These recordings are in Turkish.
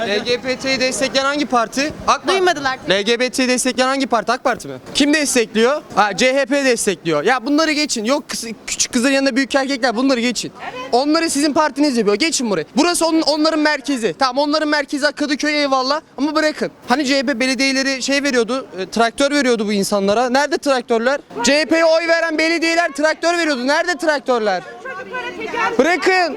LGBT'yi destekleyen hangi parti? AK Parti. Duymadılar. LGBT'yi destekleyen hangi parti? AK Parti mi? Kim destekliyor? Ha, CHP destekliyor. Ya bunları geçin. Yok kız- küçük kızların yanında büyük erkekler bunları geçin. Onları sizin partiniz yapıyor. Geçin buraya. Burası onun, onların merkezi. Tamam onların merkezi Kadıköy eyvallah ama bırakın. Hani CHP belediyeleri şey veriyordu, e, traktör veriyordu bu insanlara. Nerede traktörler? CHP'ye oy veren belediyeler traktör veriyordu. Nerede traktörler? Bırakın.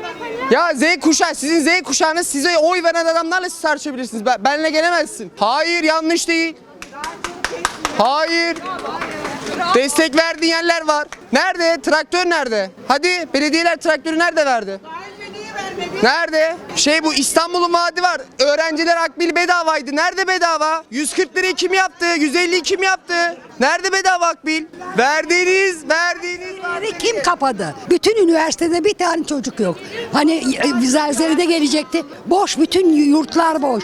Ya Z kuşağı, sizin Z kuşağınız size oy veren adamlarla siz tartışabilirsiniz. Ben, benle gelemezsin. Hayır yanlış değil. Hayır. Destek verdiğin yerler var. Nerede? Traktör nerede? Hadi belediyeler traktörü nerede verdi? Nerede? Şey bu İstanbul'un vaadi var. Öğrenciler akbil bedavaydı. Nerede bedava? 140 lirayı kim yaptı? 150 kim yaptı? Nerede bedava akbil? Verdiğiniz, verdiğiniz. Üniversiteleri kim kapadı? Bütün üniversitede bir tane çocuk yok. Hani e, Zelzele'de gelecekti. Boş, bütün yurtlar boş.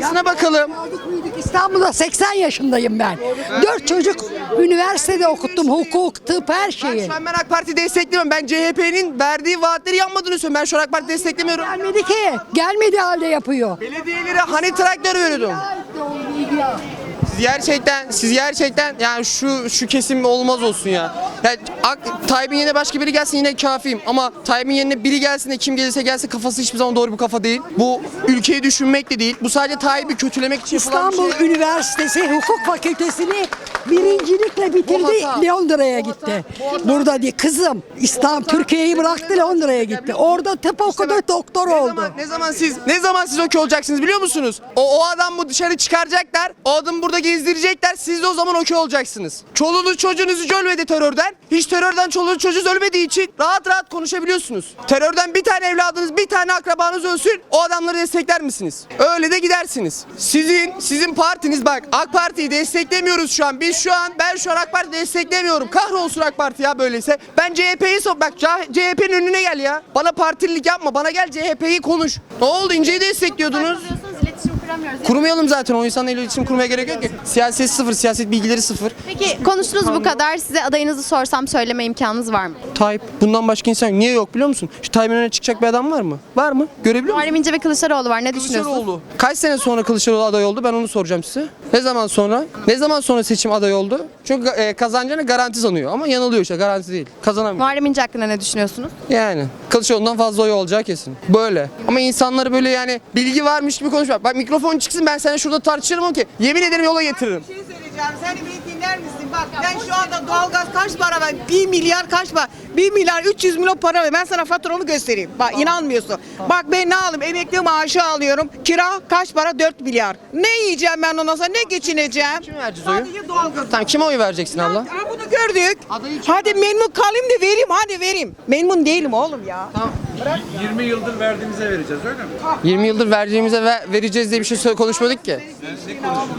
Sana bakalım. Aldık büyüdük. İstanbul'da 80 yaşındayım ben. Dört çocuk üniversitede okuttum. Hukuk, tıp, her şeyi. Şu an ben AK Parti desteklemiyorum. Ben CHP'nin verdiği vaatleri yapmadığını söylüyorum. Ben şu an AK Parti desteklemiyorum. Gelmedi ki. Gelmedi halde yapıyor. Belediyelere hani traktör veriyordum? Siz gerçekten, siz gerçekten yani şu şu kesim olmaz olsun ya. ya Ak- Tayyip'in yerine başka biri gelsin yine kafiyim ama Tayyip'in yerine biri gelsin de kim gelirse gelsin kafası hiçbir zaman doğru bir kafa değil. Bu ülkeyi düşünmek de değil. Bu sadece Tayyip'i kötülemek için yapılan bir İstanbul şey. Üniversitesi Hukuk Fakültesini birincilikle bitirdi. Londra'ya gitti. Burada değil. Kızım İstanbul Türkiye'yi bıraktı Londra'ya gitti. Orada tıp okudu, doktor Ne oldu. zaman, ne zaman siz ne zaman siz okey olacaksınız biliyor musunuz? O, o adam bu dışarı çıkaracaklar. O adamı burada gezdirecekler. Siz de o zaman okey olacaksınız. Çoluğunuz çocuğunuz hiç ölmedi terörden. Hiç terörden çoluğunuz çocuğunuz ölmediği için rahat rahat konuşabiliyorsunuz. Terörden bir tane evladınız, bir tane akrabanız ölsün. O adamları destekler misiniz? Öyle de gidersiniz. Sizin sizin partiniz bak AK Parti'yi desteklemiyoruz şu an. Biz şu an ben şu an AK Parti desteklemiyorum. Kahrolsun AK Parti ya böyleyse. Ben CHP'yi so bak CHP'nin önüne gel ya. Bana partililik yapma. Bana gel CHP'yi konuş. Ne oldu? İnceyi destekliyordunuz. Kurmayalım zaten o insanla iletişim kurmaya gerek yok ki. Siyaset sıfır, siyaset bilgileri sıfır. Peki konuştunuz bu kadar. Size adayınızı sorsam söyleme imkanınız var mı? Tayyip bundan başka insan yok. Niye yok biliyor musun? Şu Tayyip'in önüne çıkacak bir adam var mı? Var mı? Görebiliyor musun? Muharrem İnce ve Kılıçdaroğlu var. Ne düşünüyorsunuz? Kılıçdaroğlu. Kaç sene sonra Kılıçdaroğlu aday oldu? Ben onu soracağım size. Ne zaman sonra? Ne zaman sonra seçim aday oldu? Çünkü e, kazanacağını garanti sanıyor ama yanılıyor işte garanti değil. Kazanamıyor. Muharrem İnce hakkında ne düşünüyorsunuz? Yani Kılıçdaroğlu'ndan fazla oy olacağı kesin. Böyle. Ama insanları böyle yani bilgi varmış gibi konuşmak. Bak mikrofon çıksın ben seninle şurada tartışırım ki. Yemin ederim yola getiririm. Bir şey söyleyeceğim. Sen beni dinler misin? Bak ben şu anda doğalgaz kaç para ver? 1 milyar kaç para? 1 milyar 300 milyon para ver. Ben sana faturamı göstereyim. Bak inanmıyorsun. Bak ben ne alayım? Emekli maaşı alıyorum. Kira kaç para? 4 milyar. Ne yiyeceğim ben ondan sonra? Ne geçineceğim? Kime vereceğiz oyu? Sadece doğalgaz. Tamam kime oy vereceksin abla? Ha, bunu gördük. Kim Hadi memnun kalayım da vereyim. Hadi vereyim. Memnun değilim oğlum ya. 20 yıldır verdiğimize vereceğiz öyle mi? 20 yıldır vereceğimize ve vereceğiz diye bir şey konuşmadık ki.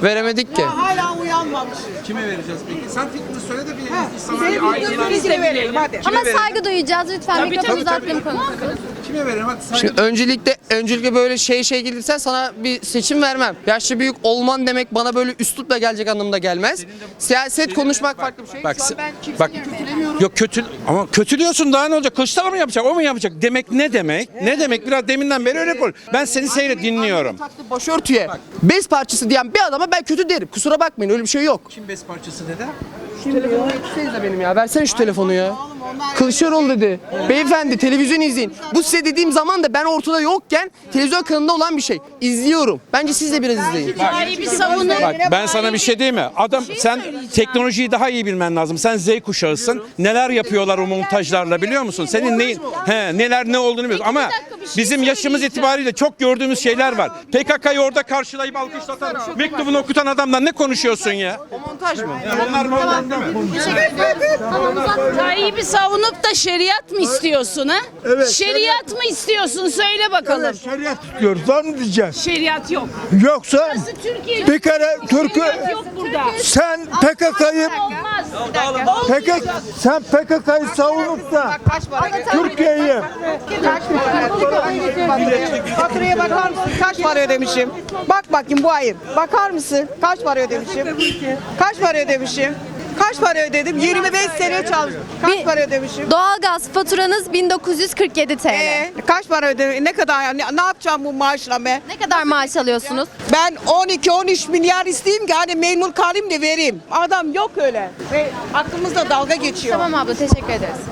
Veremedik ki. Hala uyanmamış. Kime vereceğiz peki? Sen fikrini söyle de bir insanlar bir aydınlansın. fikrini verelim hadi. Ama saygı duyacağız lütfen. Mikrofonu tabii, uzatmayın konuşalım. Kime verelim hadi saygı Şimdi öncelikle öncelikle böyle şey şey gelirsen sana bir seçim vermem. Yaşlı büyük olman demek bana böyle üslupla gelecek anlamda gelmez. Siyaset konuşmak farklı bir şey. Bak, Şu an ben kimseyi bak kötülemiyorum. yok kötü ama kötülüyorsun daha ne olacak? Kılıçdaroğlu mu yapacak? O mu yapacak? Demek ne demek? Ne demek? Biraz deminden beri öyle kol. Ben seni seyret dinliyorum. Taktı başörtüye bez parçası diyen bir adama ben kötü derim. Kusura bakmayın öyle bir şey yok. Kim bez parçası dedi? Telefonu de benim ya. Versene şu telefonu ya. Kılıçdaroğlu dedi. Beyefendi televizyon izleyin. Bu size dediğim zaman da ben ortada yokken televizyon kanalında olan bir şey. İzliyorum. Bence siz de biraz izleyin. Bak ben sana bir şey diyeyim mi? Adam sen teknolojiyi daha iyi bilmen lazım. Sen Z kuşağısın. Neler yapıyorlar o montajlarla biliyor musun? Senin neyin he neler ne olduğunu biliyorsun. Ama bizim yaşımız itibariyle çok gördüğümüz şeyler var. PKK'yı orada karşılayıp alkışlatan, mektubunu okutan adamla ne konuşuyorsun ya? O montaj mı? Onlar mı onlar değil mi? Tayyip'i savunup da şeriat mı istiyorsun ha? Evet. Şeriat mı istiyorsun söyle bakalım. Şeriat tutuyoruz. Var mı diyeceğiz? Şeriat yok. Yoksa Burası Türkiye. bir kere Türk'ü Şeriat yok burada. sen PKK'yı Olmaz. PKK sen PKK'yı savunup da Türkiye'yi Faturaya bakar mısın? Kaç para ödemişim? Bak bakayım bu ayın. Bakar mısın? Kaç para ödemişim? Kaç para ödemişim? Kaç para ödedim? 25 sene çalıştım. Kaç Bir- para ödemişim? Doğalgaz faturanız 1947 TL. Ee, kaç para ödedim? Ne kadar yani? Ne yapacağım bu maaşla be? Ne kadar maaş alıyorsunuz? Ben 12-13 milyar isteyeyim ki hani memnun kalayım da vereyim. Adam yok öyle. Ve aklımızda dalga geçiyor. Tamam abla teşekkür ederiz.